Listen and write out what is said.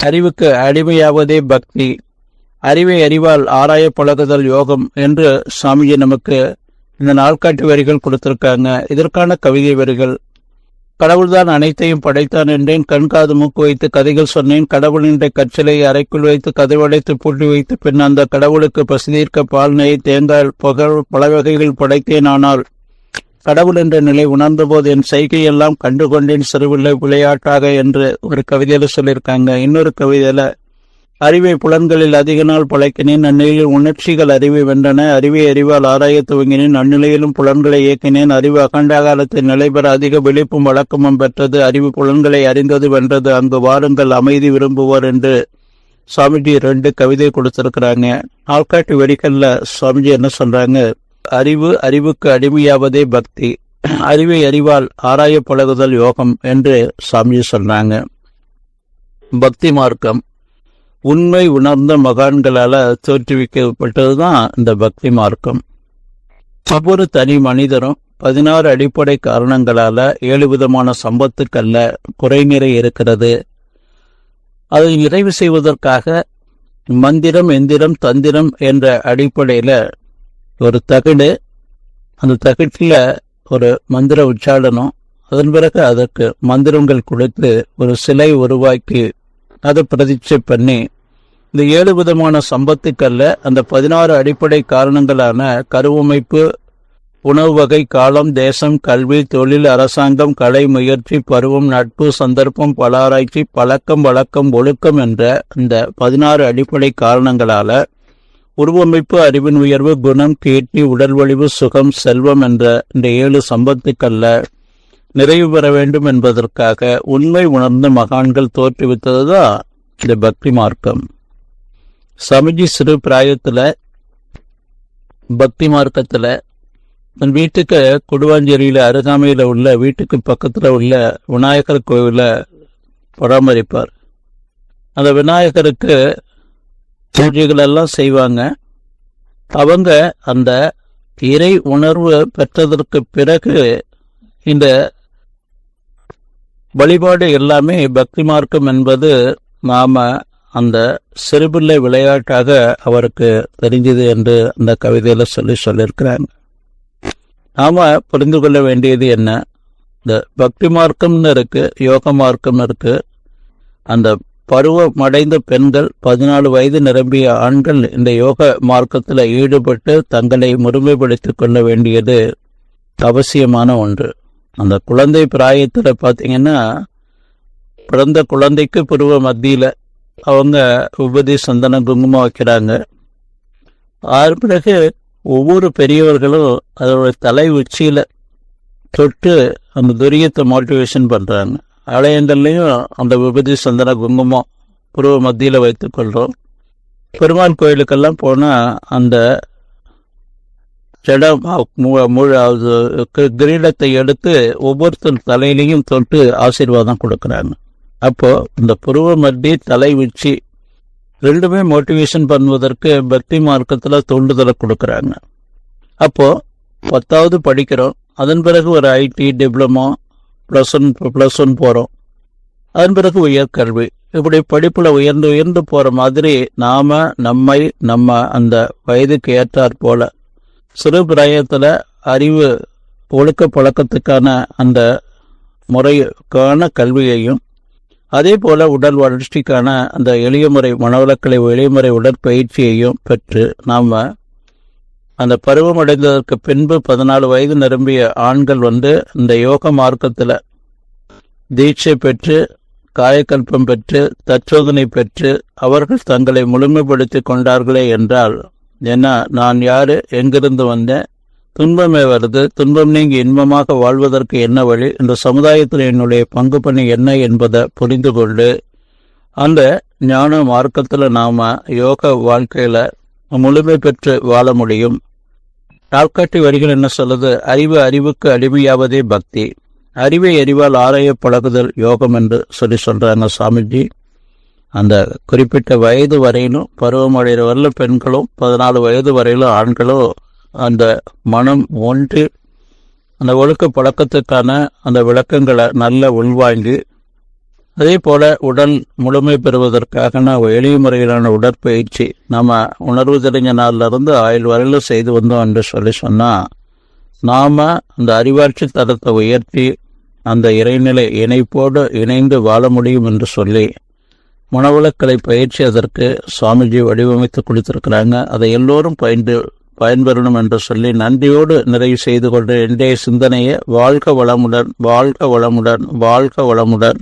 அறிவுக்கு அடிமையாவதே பக்தி. அறிவை அறிவால் ஆராய பழகுதல் யோகம் என்று சாமிஜி நமக்கு இந்த நாள்காட்டி வரிகள் கொடுத்திருக்காங்க. இதற்கான கவிதை வரிகள். கடவுள்தான் அனைத்தையும் படைத்தான் என்றேன். கண்காது மூக்கு வைத்து கதைகள் சொன்னேன். கடவுளின் கற்றலை அறைக்குள் வைத்து கதவடைத்து பூட்டி வைத்து பின் அந்த கடவுளுக்கு பசிதீர்க்க பால் நெய் தேங்காய் புகழ் பல வகைகள் படைத்தேன் ஆனால் கடவுள் என்ற நிலை உணர்ந்தபோது என் செய்கையெல்லாம் கண்டுகொண்டேன் சிறுவில்லை விளையாட்டாக என்று ஒரு கவிதையில சொல்லியிருக்காங்க. இன்னொரு கவிதையில அறிவை புலன்களில் அதிக நாள் பழைக்கினேன் அந்நிலையில் உணர்ச்சிகள் அறிவை வென்றன அறிவை அறிவால் ஆராய துவங்கினேன் அந்நிலையிலும் புலன்களை இயக்கினேன் அறிவு அகண்டாகாலத்தில் நிலைபெற அதிக விழிப்பும் வழக்கமும் பெற்றது அறிவு புலன்களை அறிந்தது வென்றது அங்கு வாருங்கள் அமைதி விரும்புவோர் என்று சுவாமிஜி ரெண்டு கவிதை கொடுத்திருக்கிறாங்க. ஆள்காட்டு வெடிக்கல்ல சுவாமிஜி என்ன சொல்றாங்க? அறிவு அறிவுக்கு அடிமையாவதே பக்தி. அறிவை அறிவால் ஆராய பழகுதல் யோகம் என்று சாமி சொன்னாங்க பக்தி மார்க்கம். உண்மை உணர்ந்த மகான்களால தோற்றுவிக்கப்பட்டதுதான் இந்த பக்தி மார்க்கம். ஒவ்வொரு தனி மனிதரும் பதினாறு அடிப்படை காரணங்களால ஏழு விதமான சம்பத்துக்கல்ல குறைநிறை இருக்கிறது. அதை நிறைவு செய்வதற்காக மந்திரம் எந்திரம் தந்திரம் என்ற அடிப்படையில ஒரு தகடு அந்த தகட்டில் ஒரு மந்திர உச்சாடனம் அதன் பிறகு அதற்கு மந்திரங்கள் கொடுத்து ஒரு சிலை உருவாக்கி அதை பிரதிட்சை பண்ணி இந்த ஏழு விதமான சம்பத்துக்கல்ல அந்த பதினாறு அடிப்படை காரணங்களான கருவமைப்பு உணவு வகை காலம் தேசம் கல்வி தொழில் அரசாங்கம் கலை முயற்சி பருவம் நட்பு சந்தர்ப்பம் பல ஆராய்ச்சி பழக்கம் வழக்கம் ஒழுக்கம் என்ற இந்த பதினாறு அடிப்படை காரணங்களால உருவமைப்பு அறிவின் உயர்வு குணம் கீர்த்தி உடல் வலிவு சுகம் செல்வம் என்ற இந்த ஏழு சம்பத்துக்கல்ல நிறைவு பெற வேண்டும் என்பதற்காக உண்மை உணர்ந்த மகான்கள் தோற்றுவித்ததுதான் இந்த பக்தி மார்க்கம். சமிஜி சிறு பிராயத்தில் பக்தி மார்க்கத்தில் தன் வீட்டுக்கு கொடுவாஞ்சேரியில அருகாமையில் உள்ள வீட்டுக்கு பக்கத்தில் உள்ள விநாயகர் கோவிலை பராமரிப்பார். அந்த விநாயகருக்கு பூஜைகள் எல்லாம் செய்வாங்க. அவங்க அந்த இறை உணர்வு பெற்றதற்கு பிறகு இந்த வழிபாடு எல்லாமே பக்தி மார்க்கம் என்பது நாம அந்த சிறுபிள்ளை விளையாட்டாக அவருக்கு தெரிஞ்சது என்று அந்த கவிதையில சொல்லி சொல்லியிருக்கிறாங்க. நாம புரிந்து கொள்ள வேண்டியது என்ன? இந்த பக்தி மார்க்கம்னு இருக்கு யோக மார்க்கம் இருக்கு. அந்த பருவம் அடைந்த பெண்கள் பதினாலு வயது நிரம்பிய ஆண்கள் இந்த யோக மார்க்கத்தில் ஈடுபட்டு தங்களை முழுமைப்படுத்திக் கொள்ள வேண்டியது அவசியமான ஒன்று. அந்த குழந்தை பிராயத்தில் பார்த்தீங்கன்னா பிறந்த குழந்தைக்கு பருவ மத்தியில் அவங்க உபதி சந்தன குங்குமம் வைக்கிறாங்க. அதன் பிறகு ஒவ்வொரு பெரியவர்களும் அதோட தலை உச்சியில் தொட்டு அந்த துரியத்தை மோட்டிவேஷன் பண்ணுறாங்க ஆலயங்கள்லையும் அந்த விபதி சந்தன குங்குமம் புருவ மத்தியில் வைத்துக்கொள்கிறோம் பெருமாள் கோயிலுக்கெல்லாம் போனால் அந்த ஜடம் மு- முழு கிரீடத்தை எடுத்து ஒவ்வொருத்தர் தலையிலையும் தொட்டு ஆசீர்வாதம் கொடுக்குறாங்க. அப்போது இந்த புருவ மத்தி தலை உச்சி ரெண்டுமே மோட்டிவேஷன் பண்ணுவதற்கு பக்தி மார்க்கத்தில் தூண்டுதலை கொடுக்குறாங்க. அப்போது பத்தாவது படிக்கிறோம். அதன் பிறகு ஒரு IT diploma plus one plus one போகிறோம் அதன் பிறகு உயர்கல்வி இப்படி படிப்பில் உயர்ந்து உயர்ந்து போகிற மாதிரி நாம் நம்மை நம்ம அந்த வயதுக்கு ஏற்றாற் போல சிறு பிராயத்தில் அறிவு ஒழுக்க பழக்கத்துக்கான அந்த முறைக்கான கல்வியையும் அதே போல உடல் வளர்ச்சிக்கான அந்த எளிய முறை மனவளக்கலை எளிய முறை உடற்பயிற்சியையும் பெற்று நாம் அந்த பருவம் அடைந்ததற்கு பின்பு பதினாலு வயது நிரம்பிய ஆண்கள் வந்து இந்த யோக மார்க்கத்தில் தீட்சை பெற்று காயக்கல்பம் பெற்று தற்சோதனை பெற்று அவர்கள் தங்களை முழுமைப்படுத்தி கொண்டார்களே என்றால் ஏன்னா நான் யாரு எங்கிருந்து வந்தேன் துன்பமே வருது துன்பம் நீங்கி இன்பமாக வாழ்வதற்கு என்ன வழி இந்த சமுதாயத்தில் என்னுடைய பங்கு பணி என்ன என்பதை புரிந்து கொண்டு அந்த ஞான மார்க்கத்தில் நாம் யோக வாழ்க்கையில் முழுமை பெற்று வாழ முடியும். நாட்காட்டி வரிகள் என்ன சொல்லுது? அறிவு அறிவுக்கு அடிமையாவதே பக்தி. அறிவை அறிவால் ஆராய பழகுதல் யோகம் என்று சொல்லி சொல்கிறாங்க சாமிஜி. அந்த குறிப்பிட்ட வயது வரையிலும் பருவமடைகிற வரல பெண்களும் பதினாலு வயது வரையிலும் ஆண்களும் அந்த மனம் ஒன்று அந்த ஒழுக்க பழக்கத்துக்கான அந்த விளக்கங்களை நல்ல உள்வாங்கி அதே போல உடல் முழுமை பெறுவதற்காக நான் எளிய முறையிலான உடற்பயிற்சி நம்ம உணர்வு தெரிஞ்ச நாள்ல இருந்து ஆயுள் வரையிலும் செய்து வந்தோம் என்று சொல்லி சொன்னா நாம அந்த அறிவாட்சி தரத்தை உயர்த்தி அந்த இறைநிலை இணைப்போடு இணைந்து வாழ முடியும் என்று சொல்லி மனவளக்கலை பயிற்சி அதற்கு சுவாமிஜி வடிவமைத்து கொடுத்திருக்கிறாங்க. அதை எல்லோரும் பயின்று பயன்பெறணும் என்று சொல்லி நன்றியோடு நிறைவு செய்து கொண்டு இன்றைய சிந்தனையை வாழ்க வளமுடன் வாழ்க வளமுடன் வாழ்க வளமுடன்